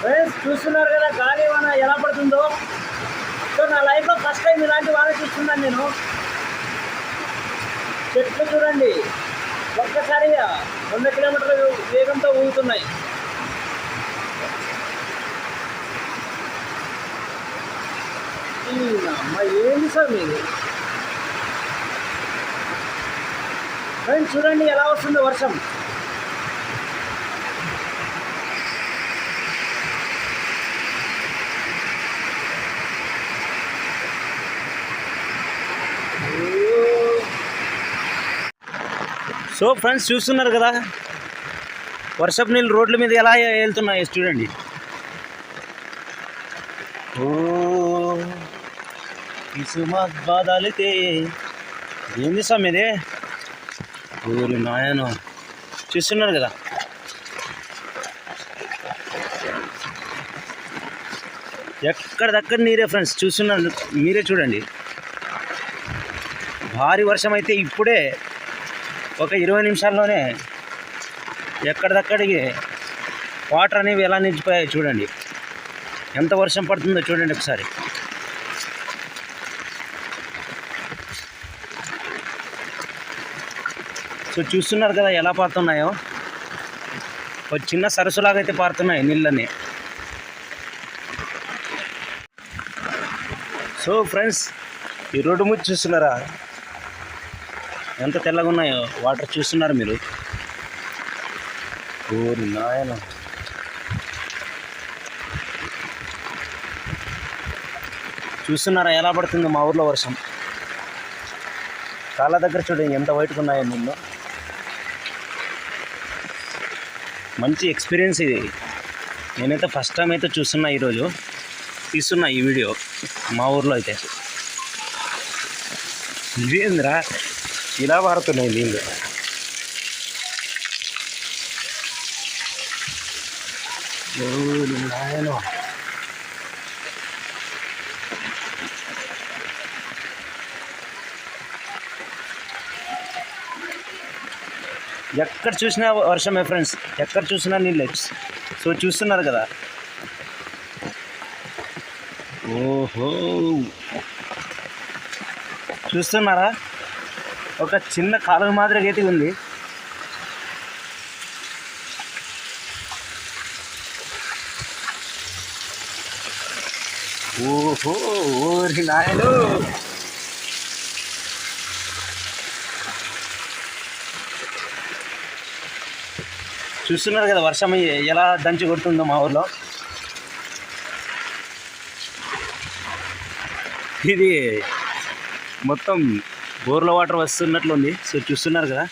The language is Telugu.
ఫ్రెండ్స్ చూస్తున్నారు కదా గాలి వాన ఎలా పడుతుందో. సో నా లైఫ్లో ఫస్ట్ టైం ఇలాంటి వాన చూస్తున్నాను నేను. చెట్లు చూడండి. ఒక్కసారిగా వంద కిలోమీటర్ల వేగంతో ఊగుతున్నాయి. అమ్మ ఏంది సార్ మీరు ఫ్రెండ్స్ చూడండి ఎలా వస్తుందో వర్షం. సో ఫ్రెండ్స్ చూస్తున్నారు కదా? వర్షపు నీళ్ళు రోడ్ల మీద ఎలా వెళ్తున్నాయి చూడండి. బాధాలితే ఏంది స్వామి ఇది? ఊరు నాయను. చూస్తున్నారు కదా? ఎక్కడిదక్కడ నీరే ఫ్రెండ్స్? చూస్తున్నారు మీరే చూడండి. భారీ వర్షం అయితే ఇప్పుడే ఒక ఇరవై నిమిషాల్లోనే ఎక్కడిదక్కడికి వాటర్ అనేవి ఎలా నిలిచిపోయాయి చూడండి. ఎంత వర్షం పడుతుందో చూడండి ఒకసారి. సో చూస్తున్నారు కదా ఎలా పారుతున్నాయో? ఒక చిన్న సరస్సులాగా అయితే పారుతున్నాయి నీళ్ళని సో ఫ్రెండ్స్ ఈ రోడ్డు ముచ్చి చూస్తున్నారా? ఎంత తెల్లగా ఉన్నాయో వాటర్ చూస్తున్నారు మీరు? ఓరి నాయన. చూస్తున్నారా ఎలా పడుతుందో మా ఊర్లో వర్షం? కాళ్ళ దగ్గర చూడండి ఎంత వైట్గా ఉన్నాయో ముందు. మంచి ఎక్స్పీరియన్స్ ఇది. నేనైతే ఫస్ట్ టైం అయితే చూస్తున్నా ఈరోజు. తీస్తున్నా ఈ వీడియో మా ఊర్లో అయితే. ఇదేంద్రా? ఇలా పారుతున్నాయి నీళ్ళు ఓరి నాయనో. ఎక్కడ చూసినా వర్షమే ఫ్రెండ్స్ ఎక్కడ చూసినా నీళ్ళే సో చూస్తున్నారు కదా. ఓహో. చూస్తున్నారా? ఒక చిన్న కాలువ మాదిరిగా అయితే ఉంది. ఓహో ఓరి నాయలు చూస్తున్నారు కదా వర్షం ఎలా దంచి కొడుతుందో మా ఊర్లో. ఇది మొత్తం బోర్లో వాటర్ వస్తున్నట్లుంది సో చూస్తున్నారు కదా.